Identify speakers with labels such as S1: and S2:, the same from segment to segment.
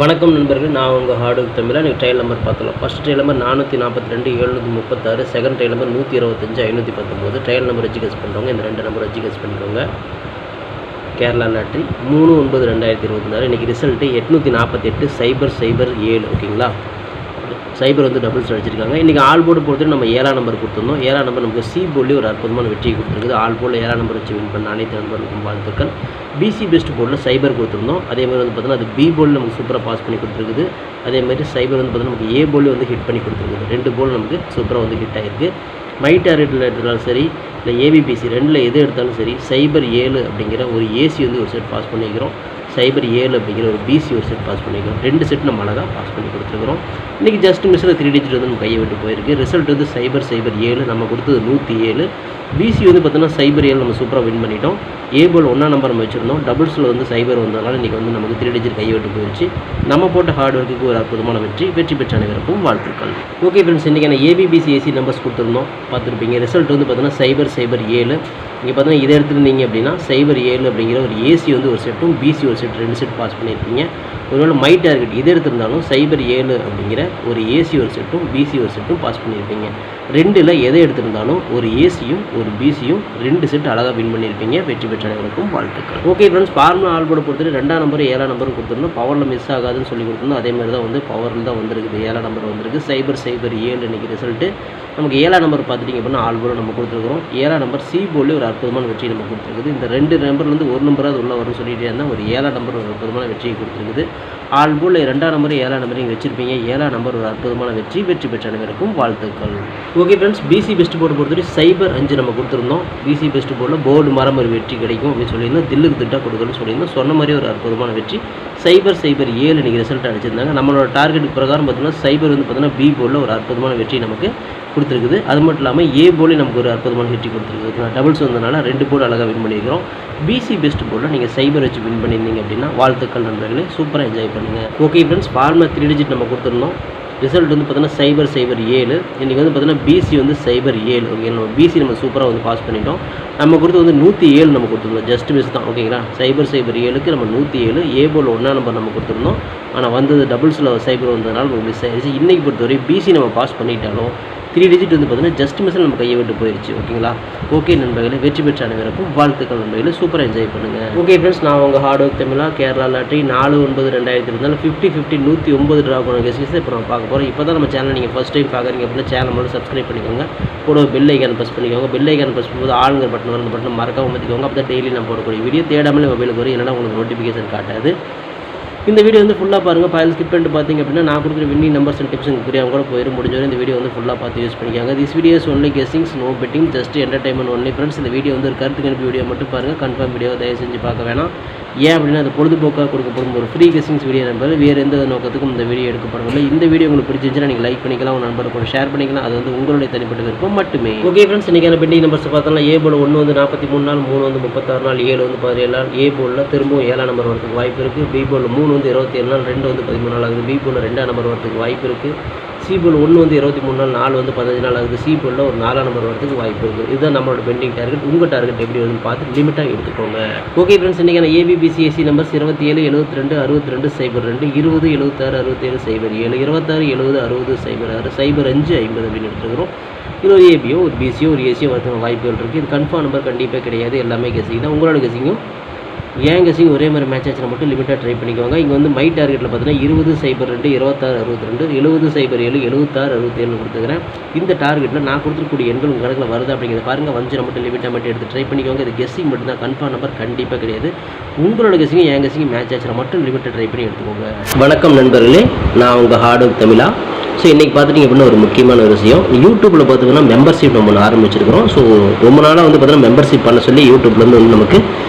S1: வணக்கம் நண்பர்கள் நான் உங்கள் ஹார்டு தமிழாக நீங்கள் ட்ரையல் நம்பர் பார்த்துக்கலாம் ஃபஸ்ட் ட்ரையல் நம்பர் நானூற்றி நாற்பத்தி ரெண்டு எழுநூற்றி முப்பத்தாறு. செகண்ட் ட்ரையல் நம்பர் நூற்றி இருபத்தஞ்சு ஐநூற்றி பத்தொம்போது. ட்ரையல் நம்பர் வச்சு கெஸ் பண்ணுறவங்க இந்த ரெண்டு நம்பர் வச்சு கெஸ் பண்ணிக்கோங்க கேரளா லாட்ரி மூணு ஒன்பது ரெண்டாயிரத்தி இருபத்தி நாலு. இன்றைக்கி ரிசல்ட்டு எட்நூற்றி நாற்பத்தெட்டு சைபர் சைபர் ஏழு ஓகேங்களா சைபர் வந்து டபுள்ஸ் அடிச்சிருக்காங்க. இன்றைக்கி ஆல் போர்டு பொறுத்து நம்ம ஏழாம் நம்பர் கொடுத்துருந்தோம். ஏழாம் நம்பர் நமக்கு சி போர்டில் ஒரு அற்புதமான வெற்றியை கொடுத்துருக்குது. ஆல் போர்டில் ஏழாம் நம்பர் வச்சு வின் பண்ண அனைத்து நண்பர்களுக்கும் வாழ்த்துக்கள். பிசி பெஸ்ட் போர்டில் சைபர் கொடுத்துருந்தோம். அதே மாதிரி வந்து பார்த்தீங்கன்னா அது பி போர்டில் நமக்கு சூப்பராக பாஸ் பண்ணி கொடுத்துருக்குது. அதே மாதிரி சைபர் வந்து பார்த்தீங்கன்னா நமக்கு ஏ போர்டில் வந்து ஹிட் பண்ணி கொடுத்துருக்குது. ரெண்டு போல் நமக்கு சூப்பராக வந்து ஹிட் ஆகிருக்கு மை டார்கெட்டில் எடுத்தாலும் சரி இல்லை ஏபிபிசி ரெண்டில் எது எடுத்தாலும் சரி சைபர் ஏழு அப்படிங்கிற ஒரு ஏசி வந்து ஒரு செட் பாஸ் பண்ணிக்கிறோம். சைபர் ஏழு அப்படிங்கிற ஒரு பிசி ஒரு செட் பாஸ் பண்ணிக்கிறோம். ரெண்டு செட் நம்ம அழகாக பாஸ் பண்ணி கொடுத்துருக்குறோம். இன்றைக்கி ஜஸ்ட் மிஸ்ஸில் த்ரீ டிஜிட் வந்து நம்ம கையை விட்டு போயிருக்கு. ரிசல்ட் வந்து சைபர் சைபர் ஏழு. நம்ம கொடுத்தது நூற்றி ஏழு. பிசி வந்து பார்த்தோன்னா சைபர் ஏழு நம்ம சூப்பராக வின் பண்ணிட்டோம். ஏ போல் ஒன்றா நம்பர் நம்ம வச்சுருந்தோம். டபுள்ஸில் வந்து சைபர் வந்ததுனால இன்றைக்கி வந்து நமக்கு த்ரீ டிஜிட் கைவிட்டு போயிடுச்சு நம்ம போட்ட ஹார்ட் ஒர்க்குக்கு ஒரு அற்புதமான வெற்றி. வெற்றி பெற்ற அனைவருக்கும் வாழ்த்துக்கள். ஓகே ஃப்ரெண்ட்ஸ் இன்றைக்கி ஏபிபிசி ஏசி நம்பர்ஸ் கொடுத்துருந்தோம். பார்த்துருப்பீங்க. ரிசல்ட் வந்து பார்த்தீங்கன்னா சைபர் சைபர் ஏழு இங்கே பார்த்தீங்கன்னா இதை எடுத்துருந்தீங்க அப்படின்னா சைபர் ஏழு அப்படிங்கிற ஒரு ஏசி வந்து ஒரு செட்டும் பிசி ஒரு செட் ரெண்டு செட் பாஸ் பண்ணியிருப்பீங்க. ஒருவேளை மை டார்கெட் இது எடுத்திருந்தாலும் சைபர் ஏழு அப்படிங்கிற ஒரு ஏசி ஒரு செட்டும் பிசி ஒரு செட்டும் பாஸ் பண்ணியிருப்பீங்க. ரெண்டில் எதை எடுத்திருந்தாலும் ஒரு ஏசியும் ஒரு பிசியும் ரெண்டு செட் அழகாக வின் பண்ணியிருப்பீங்க. வெற்றி பெற்ற அனைவருக்கும் வாழ்த்துக்கள். ஓகே ஃப்ரெண்ட்ஸ் ஃபார்முலா ஆல்போர்டு பொறுத்தவரை ரெண்டாம் நம்பர் ஏழாம் நம்பரும் கொடுத்துருந்தோம் பவரில் மிஸ் ஆகாதுன்னு சொல்லி கொடுத்துருந்தோம் அதே மாதிரி தான் வந்து பவரில் தான் வந்திருக்குது. ஏழாம் நம்பர் வந்திருக்கு. சைபர் சைபர் ஏழு இன்னைக்கு ரிசல்ட்டு நமக்கு ஏழாம் நம்பர் பார்த்துட்டிங்க அப்படின்னா ஆல்போர்டு நம்ம கொடுத்துருக்குறோம். ஏழாம் நம்பர் சி போர்டில் ஒரு அற்புதமான வெற்றி நம்ம கொடுத்துருக்குது. இந்த ரெண்டு நம்பர்லேருந்து ஒரு நம்பராக உள்ள வரும்னு சொல்லிட்டே இருந்தால் ஒரு ஏழாம் நம்பர் ஒரு அற்புதமான வெற்றியை கொடுத்துருக்குது. ஆல் போல் ரெண்டாம் நம்பர் ஏழாம் நம்பர் நீங்கள் வச்சுருப்பீங்க. ஏழாம் நம்பர் ஒரு அற்புதமான வெற்றி. வெற்றி பெற்ற அனைவருக்கும் வாழ்த்துக்கள். Okay friends BC best board பொறுத்தவரை சைபர் அஞ்சு நம்ம கொடுத்துருந்தோம். பிசி பெஸ்ட் போர்டில் போர்டு மரம் ஒரு வெற்றி கிடைக்கும் அப்படின்னு சொல்லியிருந்தோம். தில்லுக்கு திட்டா கொடுக்கணும்னு சொல்லியிருந்தோம். சொன்ன மாதிரி ஒரு அற்புதமான வெற்றி. சைபர் சைபர் ஏழு இன்றைக்கி ரிசல்ட் அடிச்சிருந்தாங்க. நம்மளோட டார்கெட் பிரகாரம் பார்த்தீங்கன்னா சைபர் வந்து பார்த்தீங்கன்னா பி போர்டில் ஒரு அற்புதமான வெற்றி நமக்கு கொடுத்துருக்குது. அது மட்டும் இல்லாமல் ஏ போலே நமக்கு ஒரு அற்புதமான வெற்றி கொடுத்துருக்குது. டபுள்ஸ் வந்ததுனால ரெண்டு போர்டு அழகாக வின் பண்ணியிருக்கிறோம். பிசி பெஸ்ட் போர்டில் நீங்கள் சைபர் வச்சு வின் பண்ணியிருந்தீங்க அப்படின்னா வாழ்த்துக்கள் நண்பர்களே. சூப்பராக என்ஜாய் பண்ணுங்கள் okay friends formula three digit நம்ம கொடுத்துருந்தோம் ரிசல்ட் வந்து பார்த்தீங்கன்னா சைபர் சைபர் ஏழு. இன்றைக்கி வந்து பார்த்தீங்கன்னா பிசி வந்து சைபர் ஏழு. ஓகே நம்ம பிசி நம்ம சூப்பராக வந்து பாஸ் பண்ணிட்டோம். நம்ம கொடுத்து வந்து நூற்றி ஏழு நம்ம கொடுத்துருந்தோம் ஜஸ்ட் மிஸ் தான். ஓகேங்களா சைபர் சைபர் ஏழுக்கு நம்ம நூற்றி ஏழு. ஏ போல் ஒன்றா நம்பர் நம்ம கொடுத்துருந்தோம் ஆனால் வந்தது டபுள்ஸில் சைபர் வந்ததுனால உங்களுக்கு மிஸ் இன்றைக்கி பொறுத்தவரை பிசி நம்ம பாஸ் பண்ணிட்டாலும் த்ரீ டிஜிட் வந்து பார்த்தீங்கன்னா ஜஸ்ட் மிஸ்ஸில் நம்ம கையை விட்டு போயிடுச்சு ஓகேங்களா ஓகே நண்பர்களே வெற்றி பெற்ற அனைவருக்கும் வாழ்த்துக்கள் நண்பர்களே சூப்பராக என்ஜாய் பண்ணுங்கள் ஓகே ஃப்ரெண்ட்ஸ் நான் உங்கள் ஹார்ட் ஒர்க் தமிழா கேரளா லாட்ரி நாலு ஒன்பது ரெண்டாயிரத்தி இருந்தாலும் ஃபிஃப்டி ஃபிஃப்டி நூற்றி ஒன்பது ட்ரா பண்ண கெஸ்டிஸ் இப்போ நம்ம பார்க்க போகிறோம் இப்போ தான் நம்ம சேனல் நீங்கள் ஃபஸ்ட் டைம் பார்க்குறீங்க அப்படின்னா சேனல் மட்டும் சப்ஸ்கிரைப் பண்ணிக்கோங்க. கூட பெல் ஐக்கான் ப்ரெஸ் பண்ணிக்கோங்க. பெல் ஐக்கான் ப்ரெஸ் பண்ணும்போது ஆளுங்கிற பட்டன் வந்து பட்டன் மறக்காம மாற்றிக்கோங்க அப்போ தான் டெய்லி நம்ம போடக்கூடிய வீடியோ தேடாமல் மொபைலுக்கு வரும். என்னன்னா உங்களுக்கு நோட்டிஃபிகேஷன் காட்டாது. இந்த வீடியோ வந்து ஃபுல்லாக பாருங்கள் ஃபைல் ஸ்கிப் பண்ணிட்டு பார்த்தீங்க அப்படின்னா நான் கொடுக்குற வின்னிங் நம்பர்ஸ் அண்ட் டிப்ஸ் உங்களுக்கு புரியாமல் கூட போயிடும் முடிஞ்சவரை இந்த வீடியோ வந்து ஃபுல்லாக பார்த்து யூஸ் பண்ணிக்காங்க. This videos only guessings no betting just entertainment only friends இந்த வீடியோ வந்து ஒரு கருத்துக்கு கணிப்பு வீடியோ மட்டும் பாருங்கள் கன்ஃபார்ம் வீடியோ தயவு செஞ்சு பார்க்க வேணாம். ஏன் அப்படின்னா அது பொழுதுபோக்காக கொடுக்கப்படும் ஒரு ஃப்ரீ கெஸ்டிங்ஸ் வீடியோ நம்பர் வேறு எந்த நோக்கத்துக்கும் இந்த வீடியோ எடுக்கப்படவில்லை. இந்த வீடியோ உங்களுக்கு பிடிச்சிருந்துச்சுன்னா நீங்கள் லைக் பண்ணிக்கலாம் உங்கள் நண்பர் கூட ஷேர் பண்ணிக்கலாம். அது வந்து உங்களுடைய தனிப்பட்ட விருப்பம் மட்டுமே. ஓகே ஃப்ரெண்ட்ஸ் இன்றைக்கான பெண்டிங் நம்பர்ஸ் பார்த்தோம்னா ஏ போல் ஒன்று வந்து நாற்பத்தி மூணு நாள் மூணு வந்து முப்பத்தாறு நாள் ஏழு வந்து பதினேழு நாள். ஏ போலில் திரும்பவும் ஏழாம் நம்பர் வரதுக்கு வாய்ப்பு இருக்குது பி போல் மூணு வந்து இருபத்தி ஏழு நாள் ரெண்டு வந்து பதிமூணு நாள் ஆகுது. பி போல் ரெண்டாம் நம்பர் வரதுக்கு வாய்ப்பு இருக்குது சி போல் ஒன்று வந்து இருபத்தி மூணு நாள் நாலு வந்து பதினஞ்சு நாள் ஆகுது. சி போலில் ஒரு நாலாம் நம்பர் வரதுக்கு வாய்ப்பு இருக்குது இதுதான் நம்மளோட பெண்டிங் டார்கெட் உங்கள் டார்கெட் எப்படி வந்து பார்த்து லிமிட்டாக எடுத்துக்கோங்க. ஓகே ஃப்ரெண்ட்ஸ் இன்றைக்கான ஏபிபிசிஎஸ்சி நம்பர்ஸ் இருபத்தி ஏழு எழுபத்தி ரெண்டு அறுபத்தி ரெண்டு சைபர் ரெண்டு இருபது எழுபத்தாறு அறுபத்தேழு சைபர் ஏழு இருபத்தாறு எழுபது அறுபது சைபர் ஆறு சைபர் அஞ்சு ஐம்பது அப்படின்னு எடுத்துக்கிறோம் இது ஒரு ஏபியோ ஒரு பிசியோ ஒரு ஏசியோ வரதுக்கு வாய்ப்புகள் இருக்குது இது கன்ஃபார்ம் நம்பர் கண்டிப்பாக கிடையாது. எல்லாமே கெசிங் தான். உங்களோட கெசிங்கும் ஏன் ஒரே மாதிரி மேட்ச் ஆச்சுன்னா மட்டும் லிமிட்டாக ட்ரை பண்ணிக்கோங்க. இங்கே வந்து மை டார்கெட்டில் பார்த்தீங்கன்னா இருபது சைபர் ரெண்டு இருபத்தாறு அறுபத்தி ரெண்டு எழுபது சைபர் ஏழு எழுபத்தாறு அறுபத்தேழு கொடுத்துக்கிறேன் இந்த டார்கெட்டில் நான் கொடுத்துருக்கூடிய எண்கள் உங்கள் கணக்கில் வருது அப்படிங்கிறத பாருங்கள் வஞ்சிரம் மட்டும் லிமிட்டாக மட்டும் எடுத்து ட்ரை பண்ணிக்கோங்க. இது கெஸ்ஸிங் மட்டும் தான் கன்ஃபார்ம் நம்பர் கண்டிப்பாக கிடையாது. உங்களோட கெஸிங் என் கெஸிங் மேட்ச் ஆச்சுன்னா மட்டும் லிமிட்டை ட்ரை பண்ணி எடுத்துக்கோங்க. வணக்கம் நண்பர்களே. நான் உங்கள் ஹார்டு தமிழா. ஸோ இன்றைக்கி பார்த்துட்டிங்க அப்படின்னா ஒரு முக்கியமான ஒரு விஷயம். யூடியூப்பில் பார்த்தீங்கன்னா மெம்பர்ஷிப் நம்ம ஒன்று ஆரம்பிச்சிருக்கிறோம். ஸோ ரொம்ப நாளாக வந்து பார்த்தீங்கன்னா மெம்பர்ஷிப் பண்ண சொல்லி யூடியூப்லேருந்து வந்து நமக்கு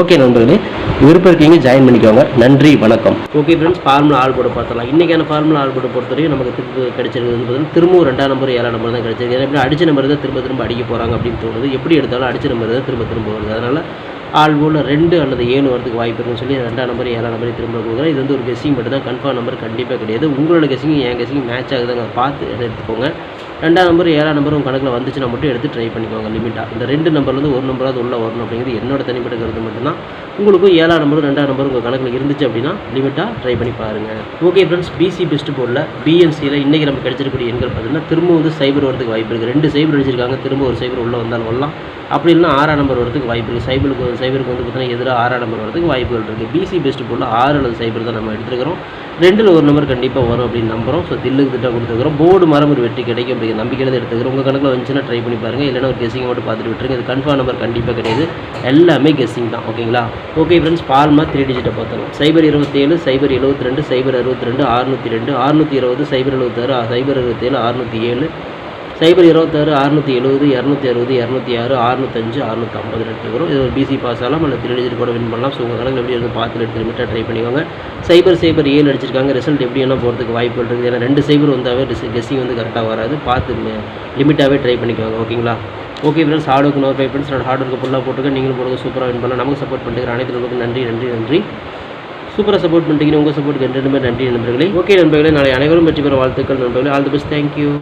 S1: ஓகே நண்பர்களே விருப்பம் இருக்கீங்க ஜாயின் பண்ணிக்கோங்க. நன்றி வணக்கம். Okay friends formula all board பார்த்தலாம் இன்றைக்கான ஃபார்முலா ஆள் போர்டு பொறுத்தவரைக்கும் நமக்கு திரும்ப கிடைச்சிருக்கு வந்து பார்த்தீங்கன்னா திரும்பவும் ரெண்டாம் நம்பர் ஏழாம் நம்பர் தான் கிடைச்சிருக்கு. ஏன்னா எப்படி அடிச்ச நம்பர் தான் திரும்ப திரும்ப அடிக்க போகிறாங்க அப்படின்னு தோணுது. எப்படி எடுத்தாலும் அடிச்ச நம்பர் தான் திரும்ப திரும்ப வருது. அதனால் ஆள் போர்டில் ரெண்டு அல்லது ஏழு வரதுக்கு வாய்ப்பு இருக்குன்னு சொல்லி ரெண்டாம் நம்பர் ஏழாம் நம்பர் திரும்ப கொடுக்குறேன் இது வந்து ஒரு கெஸிங் மட்டும் தான் கன்ஃபார்ம் நம்பர் கண்டிப்பாக கிடையாது. உங்களோட கெஸிங் என் கெஸிங் மேட்ச் ஆகுதுங்க பார்த்து எடுத்துக்கோங்க. ரெண்டாம் நம்பர் ஏழாம் நம்பர் உங்கள் கணக்கில் வந்துச்சுன்னா மட்டும் எடுத்து ட்ரை பண்ணிக்கோங்க லிமிட்டாக இந்த ரெண்டு நம்பர்லேருந்து ஒரு நம்பராவது உள்ளே வரணும் அப்படிங்கிறது என்னோட தனிப்பட்ட கருத்து மட்டும்தான். உங்களுக்கும் ஏழாம் நம்பர் ரெண்டாம் நம்பர் உங்கள் கணக்கில் இருந்துச்சு அப்படின்னா லிமிட்டாக ட்ரை பண்ணி பாருங்கள் ஓகே ஃப்ரெண்ட்ஸ் பிசி பெஸ்ட் போர்டில் பிஎன்சியில் இன்றைக்கி நம்ம கிடைச்சிருக்கக்கூடிய எண்கள் பார்த்தீங்கன்னா திரும்ப வந்து சைபர் வரதுக்கு வாய்ப்பு இருக்குது ரெண்டு சைபர் அடிச்சிருக்காங்க திரும்ப ஒரு சைபர் உள்ளே வந்தாலும் வரலாம். அப்படி இல்லைனா ஆறாம் நம்பர் வரதுக்கு வாய்ப்பு இருக்குது சைபருக்கு சைபருக்கு வந்து பார்த்தீங்கன்னா எதிராக ஆறாம் நம்பர் வரதுக்கு வாய்ப்புகள் இருக்குது பிசி பெஸ்ட் போல் ஆறு அல்லது சைபர் தான் நம்ம எடுத்துருக்கிறோம். ரெண்டில் ஒரு நம்பர் கண்டிப்பாக வரும் அப்படின்னு நம்புகிறோம் ஸோ தில்லுக்கு திட்டம் கொடுத்துருக்குறோம். போர்டு மரம் ஒரு வெற்றி கிடைக்கும் அப்படிங்கிற நம்பிக்கையில் தான் எடுத்துக்கிறோம் உங்கள் கணக்கில் வந்துச்சுன்னா ட்ரை பண்ணி பாருங்கள் இல்லைனா ஒரு கெஸிங் மட்டும் பார்த்துட்டு விட்டுருங்க. இது கன்ஃபார்ம் நம்பர் கண்டிப்பாக கிடையாது. எல்லாமே கெஸ்ஸிங் தான். ஓகேங்களா ஓகே ஃப்ரெண்ட்ஸ் பால்மா த்ரீ டிஜிட்டை பார்த்தோம் சைபர் இருபத்தேழு சைபர் எழுபத்தி ரெண்டு சைபர் அறுபத்தி ரெண்டு அறுநூற்றி ரெண்டு அறுநூற்றி இருபது சைபர் எழுபத்தாறு சைபர் அறுபத்தேழு அறுநூற்றி ஏழு. சைபர் இருபத்தாறு அறுநூற்றி எழுபது இரநூத்தி அறுபது இரநூத்தி ஆறு அறுநூத்தஞ்சு அறுநூற்றி ஐம்பது எடுத்து வரும் இது ஒரு பிசி பாஸ் ஆகலாம் அல்லது த்ரீ டிஜிட் கூட வின் பண்ணலாம். ஸோ உங்கள் கணக்கு எப்படி இருந்து பார்த்து எடுத்து லிமிட்டாக ட்ரை பண்ணிக்கோங்க. சைபர் சைபர் ஏழு அடிச்சிருக்காங்க. ரிசல்ட் எப்படி என்ன போகிறதுக்கு வாய்ப்புகள் இருக்குது? ஏன்னா ரெண்டு சைபர் வந்தாவே கெஸ்ஸிங் வந்து கரெக்டாக வராது. பார்த்து லிமிட்டாகவே ட்ரை பண்ணிக்கோங்க. ஓகேங்களா okay friends hard work no friends நான் ஹார்ட் ஒர்க்கு ஃபுல்லாக போட்டுருக்கேன். நீங்களும் போடுங்க. சூப்பராக வின் பண்ணலாம். நமக்கு சப்போர்ட் பண்ணிட்டு அனைத்து நண்பர்களுக்கும் நன்றி நன்றி நன்றி. சூப்பராக சப்போர்ட் பண்ணுறீங்க உங்கள் சப்போர்ட் ரெண்டுமே நன்றி நண்பர்களே. ஓகே நண்பர்களே நாளை அனைவரும் வெற்றி பெற வாழ்த்துக்கள் நண்பர்களே. All the best thank you